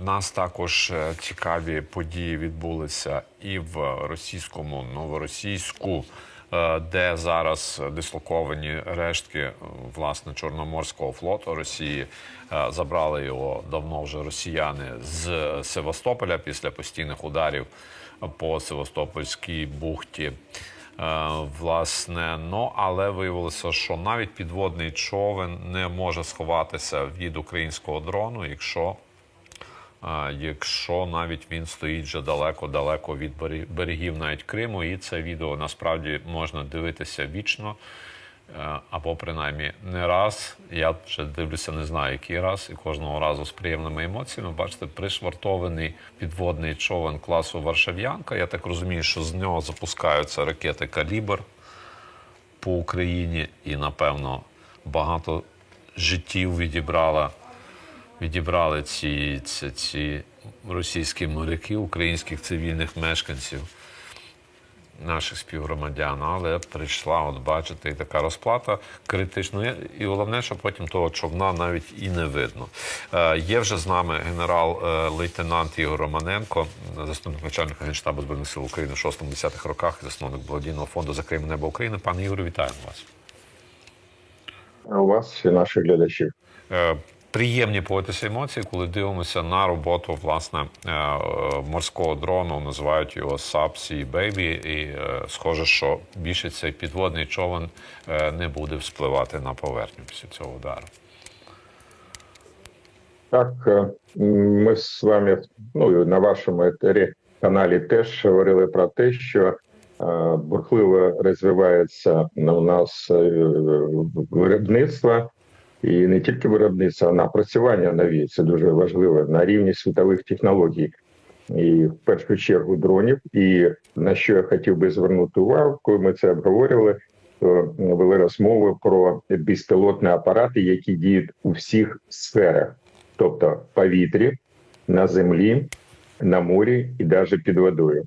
В нас також е, цікаві події відбулися і в російському новоросійську, е, де зараз дислоковані рештки е, власне Чорноморського флоту Росії. Забрали його давно вже росіяни з Севастополя після постійних ударів по Севастопольській бухті. Власне, ну але виявилося, що навіть підводний човен не може сховатися від українського дрону, якщо якщо навіть він стоїть вже далеко-далеко від бере- берегів навіть Криму, і це відео насправді можна дивитися вічно. е, Або принаймні не раз. Я вже дивлюся, не знаю, який раз, і кожного разу з приємними емоціями. Бачите, пришвартований підводний човен класу Варшав'янка. Я так розумію, що з нього запускаються ракети Калібр по Україні, і напевно багато життів відібрала відібрали ці, ці, ці російські моряки, українських цивільних мешканців, наших співгромадян. Але прийшла, от бачите, і така розплата критична. І головне, що потім того човна навіть і не видно. Е, є вже з нами генерал-лейтенант Ігор Романенко, заступник начальника Генштабу Збройних сил України в 6-10 роках, засновник благодійного фонду Закриємо небо України. Пане Ігорю, вітаємо вас. у вас і наших глядачів. Приємні поводитися емоції, коли дивимося на роботу власне е, морського дрону, називають його Subsea Baby, і е, схоже, що більше цей підводний човен е, не буде вспливати на поверхню після цього удару. Так, ми з вами ну, на вашому етері каналі теж говорили про те, що бурхливо розвивається у нас виробництво, і не тільки виробництво, а напрацювання нові. Це дуже важливо на рівні світових технологій. І в першу чергу дронів. І на що я хотів би звернути увагу, коли ми це обговорювали, то вели розмови про безпілотні апарати, які діють у всіх сферах, тобто в повітрі, на землі, на морі і навіть під водою.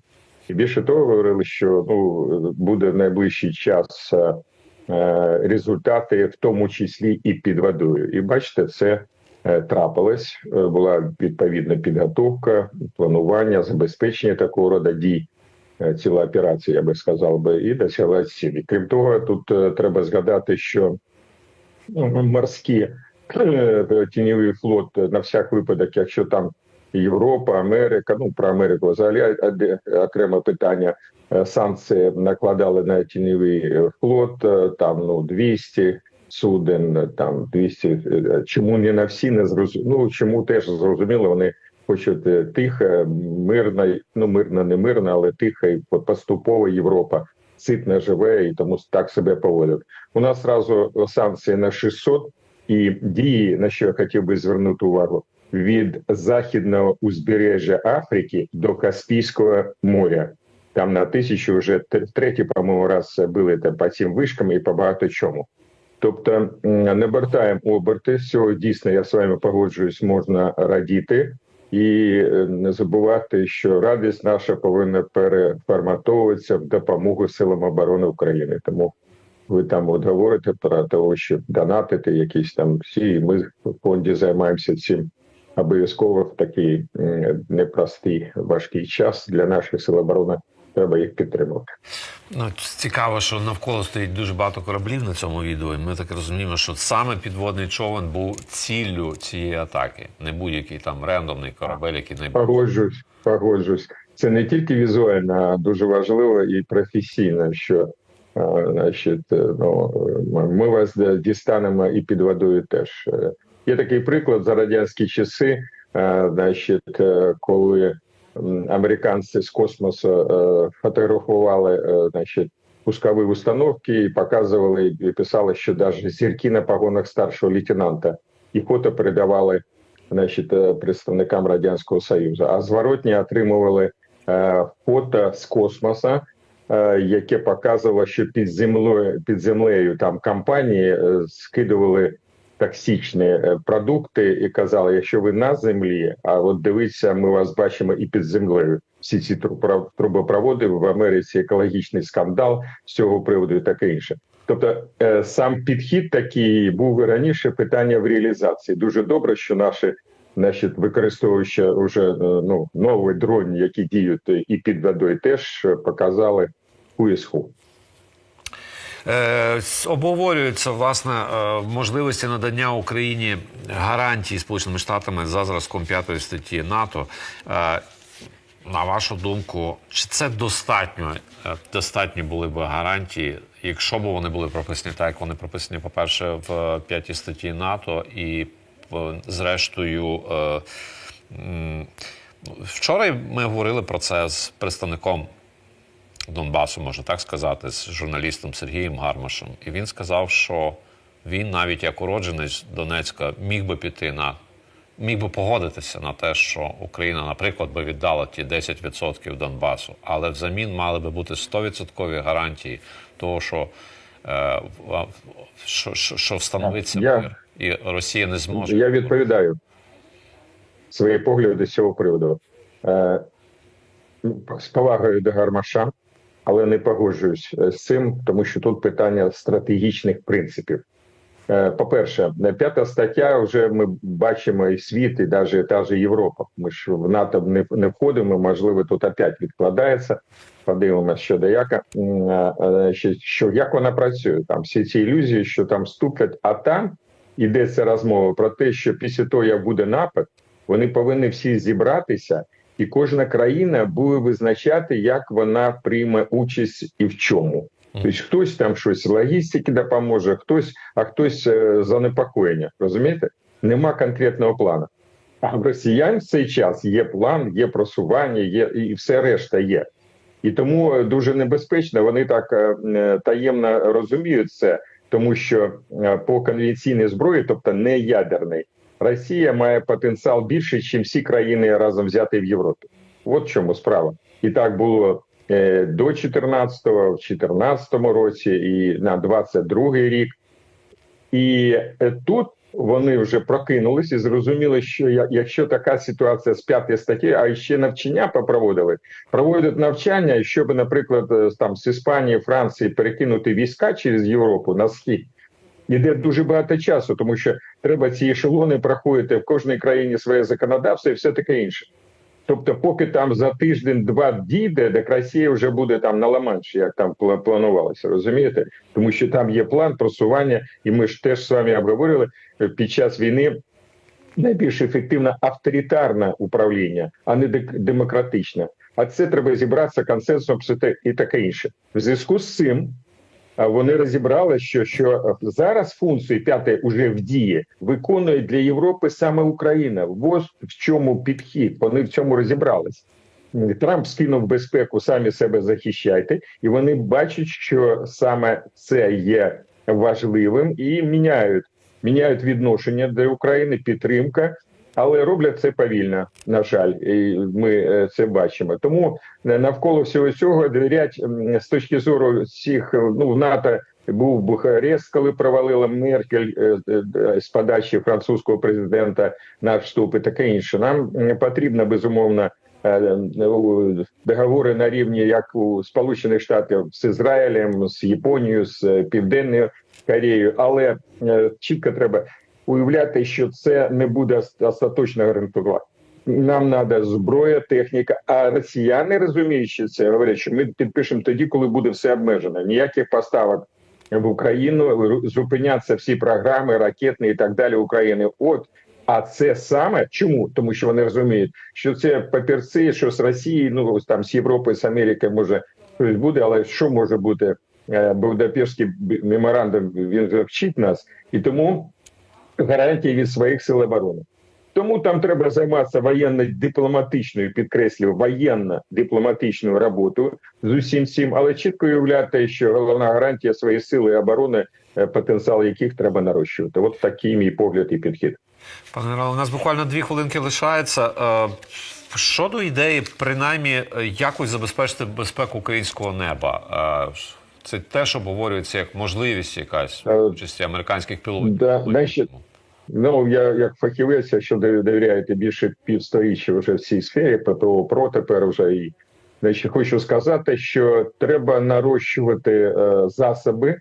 І більше того, говорили, що ну буде найближчий час е, результати, в тому числі і під водою. І бачите, це е, трапилось. Е, Була відповідна підготовка, планування, забезпечення такого роду дій. е, Ціла операція, я би сказав би, і досягла цілі. Крім того, тут е, треба згадати, що ну, морські е, тіньовий флот е, на всяк випадок, якщо там Європа, Америка, ну про Америку взагалі окреме питання. е, Санкції накладали на тіньовий флот, е, там ну 200 суден, е, там 200, е, Чому не на всі не зрозуміло? Ну чому теж зрозуміло, вони хочуть тихо, мирно, ну мирно, не мирно, але тихо і поступово Європа ситно живе і тому так себе поводять. У нас зразу санкції на 600 і дії, на що я хотів би звернути увагу, від західного узбережжя Африки до Каспійського моря. Там на тисячу вже третій, по-моєму, раз били там по цим вишкам і по багато чому. Тобто не бертаємо оберти. З цього дійсно я з вами погоджуюсь, можна радіти і е, не забувати, що радість наша повинна переформатовуватися в допомогу силам оборони України. Тому ви там от говорите про те, що донатити якісь там всі. і Ми в фонді займаємося цим обов'язково в такий непростий важкий час для наших сил оборони. Треба їх підтримувати. Ну, цікаво, що навколо стоїть дуже багато кораблів на цьому відео, і ми так розуміємо, що саме підводний човен був ціллю цієї атаки, не будь-який там рендомний корабель, який не Погоджуюсь, погоджуюсь. Це не тільки візуально, а дуже важливо і професійно, що значить, е, ну, е, ми вас е, дістанемо і під водою теж. Є такий приклад за радянські часи, е, значить, е, коли американці з космосу е, фотографували значить, пускові установки і показували і писали, що навіть зірки на погонах старшого лейтенанта і фото передавали значить, представникам радянського союзу. А зворотні отримували фото з космоса, яке показувало, що під землею під землею там компанії скидували токсичні е, продукти і казали, якщо ви на землі, а от дивіться, ми вас бачимо і під землею. Всі ці трубопро- трубопроводи в Америці екологічний скандал з цього приводу і таке інше. Тобто е, сам підхід такий був і раніше питання в реалізації. Дуже добре, що наші значить, використовуючи вже е, ну нові дрони, які діють і під водою, теж показали хуїсху. Е, с- обговорюються власне е, можливості надання Україні гарантій Сполученими Штатами за зразком п'ятої статті НАТО. Е, на вашу думку, чи це достатньо? е, Достатні були б гарантії, якщо б вони були прописані так, як вони прописані, по-перше, в п'ятій статті НАТО, і е, зрештою, е, вчора ми говорили про це з представником Донбасу, можна так сказати, з журналістом Сергієм Гармашем. І він сказав, що він, навіть як уродженець Донецька, міг би піти на міг би погодитися на те, що Україна, наприклад, би віддала ті 10% Донбасу, але взамін мали би бути 100% гарантії того, що, е, що, що, що встановиться Я- мир, і Росія не зможе. Я відповідаю свої погляди з цього приводу. Е, з повагою до Гармаша, але не погоджуюсь е, з цим, тому що тут питання стратегічних принципів. Е, По-перше, п'ята стаття вже ми бачимо і світ, і навіть та ж Європа. Ми ж в НАТО не, не входимо. Можливо, тут опять відкладається. Подивимося, що до яка М, е, що, що як вона працює. Там всі ці ілюзії, що там ступлять, а там йдеться розмова про те, що після того, як буде напад, вони повинні всі зібратися, і кожна країна буде визначати, як вона прийме участь і в чому. Тобто хтось там щось логістики допоможе, хтось, а хтось е, занепокоєння. Розумієте? Нема конкретного плану. А в росіян в цей час є план, є просування, є і все решта є. І тому дуже небезпечно. Вони так е, е, таємно розуміють це, тому що по конвенційній зброї, тобто не ядерний, Росія має потенціал більше, ніж всі країни разом взяти в Європі. От в чому справа. І так було е, до 14-го, в 14-му році і на 22-й рік. І е, тут вони вже прокинулись і зрозуміли, що якщо така ситуація з п'ятої статті, а ще навчання попроводили, проводять навчання, щоб, наприклад, е, там з Іспанії, Франції перекинути війська через Європу на схід. Іде дуже багато часу, тому що треба ці ешелони проходити в кожній країні своє законодавство і все таке інше. Тобто, поки там за тиждень-два дійде, так Росія вже буде там на Ла-Манші, як там планувалося, розумієте? Тому що там є план просування, і ми ж теж з вами обговорили е, під час війни. Найбільш ефективне авторитарне управління, а не демократичне. А це треба зібратися консенсусом і таке інше. В зв'язку з цим вони розібрали, що, що е, зараз функцію п'яте уже в дії виконує для Європи саме Україна. Ось в чому підхід. Вони в цьому розібрались. Трамп скинув безпеку, самі себе захищайте, і вони бачать, що саме це є важливим і міняють міняють відношення до України, підтримка, але роблять це повільно. На жаль, і ми е, це бачимо. Тому е, навколо всього цього довірять з точки зору всіх е, ну в НАТО. Був Бухарест, коли провалила Меркель з подачі французького президента на вступ і таке інше. Нам потрібно безумовно договори на рівні як у Сполучених Штатів з Ізраїлем, з Японією, з Південною Кореєю, але чітко треба уявляти, що це не буде ост- остаточно гарантувати. Нам треба зброя, техніка. А росіяни розуміючи це, говорять, що ми підпишемо тоді, коли буде все обмежено. Ніяких поставок в Україну зупиняться всі програми, ракетні і так далі України. От а це саме чому? Тому що вони розуміють, що це папірці, що з Росії, ну там з Європи, з Америки може щось буде, але що може бути? Е, Будапештський меморандум він вчить нас, і тому гарантії від своїх сил оборони. Тому там треба займатися воєнно-дипломатичною, підкреслюю, воєнно-дипломатичною роботою з усім цим, але чітко уявляти, що головна гарантія своєї сили оборони, е, потенціал яких треба нарощувати. От такий мій погляд і підхід. Пане генерале, у нас буквально дві хвилинки лишається. Е, Щодо ідеї, принаймні, е, якось забезпечити безпеку українського неба. Це теж обговорюється як можливість якась Е, участі американських пілотів. да, в Ну я як фахівець, якщо дов- довіряєте більше півсторіччя вже в цій сфері, ППО про тепер вже і значить, хочу сказати, що треба нарощувати е, засоби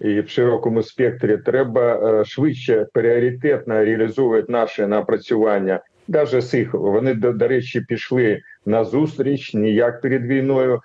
і в широкому спектрі. Треба е, швидше пріоритетно реалізовувати наші напрацювання. Навіть з їх вони до, речі пішли на зустріч ніяк перед війною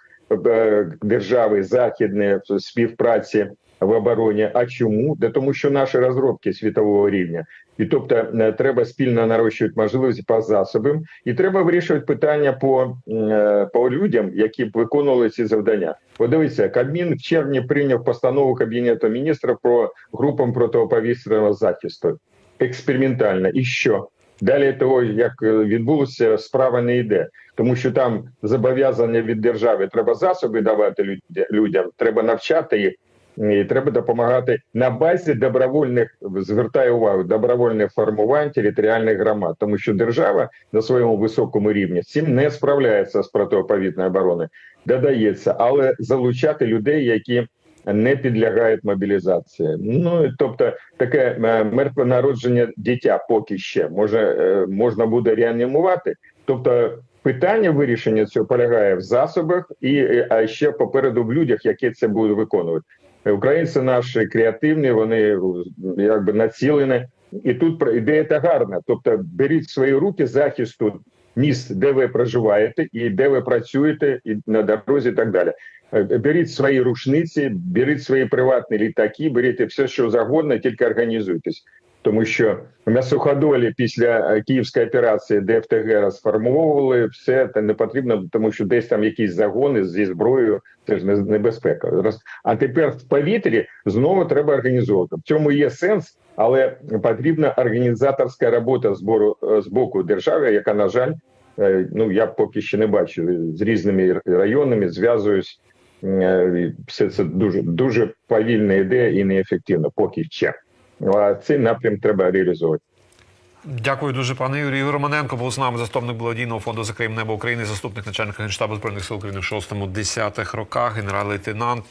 е, держави західної співпраці в обороні. А чому? Да тому, що наші розробки світового рівня, і тобто е, треба спільно нарощувати можливості по засобам, і треба вирішувати питання по, е, по людям, які б виконували ці завдання. Подивіться, Кабмін в червні прийняв постанову Кабінету міністрів про групам протиповітряного захисту експериментально. І що? Далі того, як е, відбулося, справа не йде, тому що там зобов'язання від держави треба засоби давати люд- людям, треба навчати їх, і треба допомагати на базі добровольних звертаю увагу добровольних формувань територіальних громад, тому що держава на своєму високому рівні з цим не справляється з протиповітряною обороною. Додається, але залучати людей, які не підлягають мобілізації. Ну тобто таке е, мертве народження дитя поки ще може е, можна буде реанімувати. Тобто питання вирішення цього полягає в засобах, і е, а ще попереду в людях, які це будуть виконувати. Українці наші креативні, вони якби націлені, і тут ідея та гарна. Тобто, беріть свої руки захисту міст, де ви проживаєте, і де ви працюєте, і на дорозі, і так далі. Е, Беріть свої рушниці, беріть свої приватні літаки, беріть все, що завгодно, тільки організуйтесь. Тому що на після е, київської операції ДФТГ розформовували все це не потрібно, тому що десь там якісь загони зі зброєю. Це ж не- небезпека. А тепер в повітрі знову треба організовувати. В цьому є сенс, але потрібна організаторська робота збору е, з боку держави, яка на жаль, е, ну я поки ще не бачу з різними районами, зв'язуюсь. Все це дуже дуже повільна ідея і неефективно поки ще. Ну, А цей напрям треба реалізувати. Дякую дуже, пане Юрію. Романенко був з нами заступник благодійного фонду «Закриємо небо України, заступник начальника генштабу збройних сил України в 6-10 роках, генерал-лейтенант.